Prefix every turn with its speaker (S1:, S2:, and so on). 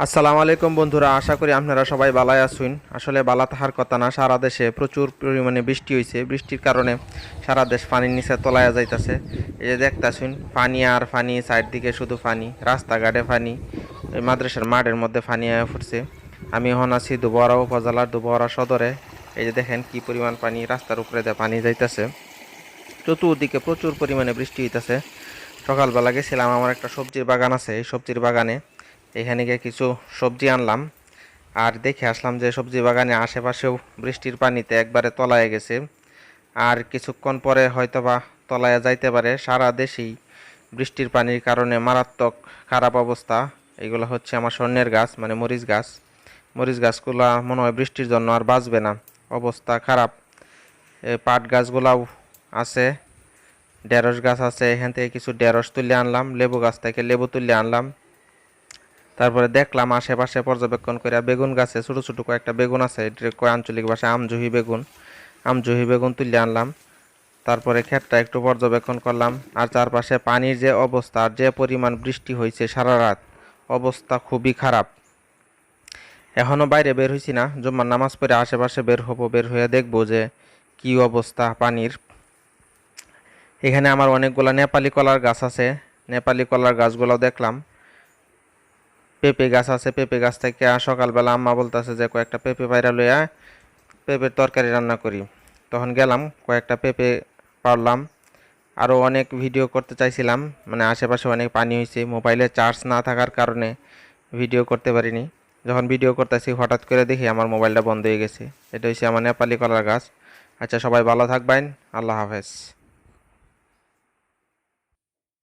S1: আসসালামু আলাইকুম বন্ধুরা, আশা করি আপনারা সবাই বালাই আসুন আসলে বালা তাহার কথা না, সারা দেশে প্রচুর পরিমাণে বৃষ্টি হয়েছে বৃষ্টির কারণে সারা দেশ পানির নিচে তলায়া যাইতাছে। এই যে দেখতাছুন, পানি আর পানি সাইড দিকে শুধু পানি, রাস্তাঘাটে পানি, এই মাদ্রাসার মাঠের মধ্যে পানি আয়া ফুটছে। আমি এখন আছি দুবহরা উপজেলার দুবহরা সদরে। এই যে দেখেন কি পরিমাণ পানি, রাস্তার উপরে দিয়ে পানি যাইতাছে। চতুর্দিকে প্রচুর পরিমাণে বৃষ্টি হইতাছে। সকালবেলা গেছিলাম, আমার একটা সবজির বাগান আছে। এই সবজির বাগানে এখানে গিয়ে কিছু সবজি আনলাম। আর দেখে আসলাম যে সবজি বাগানে আশেপাশেও বৃষ্টির পানিতে একবারে তলায় গেছে। আর কিছুক্ষণ পরে হয়তোবা তলায় যাইতে পারে। সারা দেশেই বৃষ্টির পানির কারণে মারাত্মক খারাপ অবস্থা। এগুলো হচ্ছে আমার স্বর্ণের গাছ মানে মরিচ গাছ। মরিচ গাছগুলো মনে হয় বৃষ্টির জন্য আর বাঁচবে না। অবস্থা খারাপ। পাট গাছগুলাও আছে, ঢেঁড়স গাছ আছে। এখান থেকে কিছু ঢেঁড়স তুলে আনলাম, লেবু গাছ থেকে লেবু তুলে আনলাম। তারপরে দেখলাম আশেপাশে পর্যবেক্ষণ করে বেগুন গাছে ছোটো ছোটো কয়েকটা বেগুন আছে। কয় আঞ্চলিক ভাষায়? আমজুহি বেগুন। আমজুহি বেগুন তুলে আনলাম। তারপরে ক্ষেতটা একটু পর্যবেক্ষণ করলাম। আর চারপাশে পানির যে অবস্থা যে পরিমাণ বৃষ্টি হয়েছে সারা রাত, অবস্থা খুবই খারাপ। এখনও বাইরে বের হয়েছি না। জুম্মার নামাজ পড়ে আশেপাশে বের হব, বের হয়ে দেখব যে কি অবস্থা পানির। এখানে আমার অনেকগুলা নেপালি কলার গাছ আছে। নেপালি কলার গাছগুলো দেখলাম। পেঁপে গাছ আছে, পেঁপে গাছ থেকে সকালবেলা আম্মা বলতেছে যে কয়েকটা পেঁপে বাইরা লইয়া পেঁপের তরকারি রান্না করি। তখন গেলাম, কয়েকটা পেঁপে পারলাম। আরও অনেক ভিডিও করতে চাইছিলাম মানে আশেপাশে অনেক পানি হয়েছে মোবাইলে চার্জ না থাকার কারণে ভিডিও করতে পারিনি। যখন ভিডিও করতেছি, হঠাৎ করে দেখি আমার মোবাইলটা বন্ধ হয়ে গেছে। এটা হচ্ছে আমার নেপালি কলার গাছ। আচ্ছা সবাই ভালো থাকবেন, আল্লাহ হাফেজ।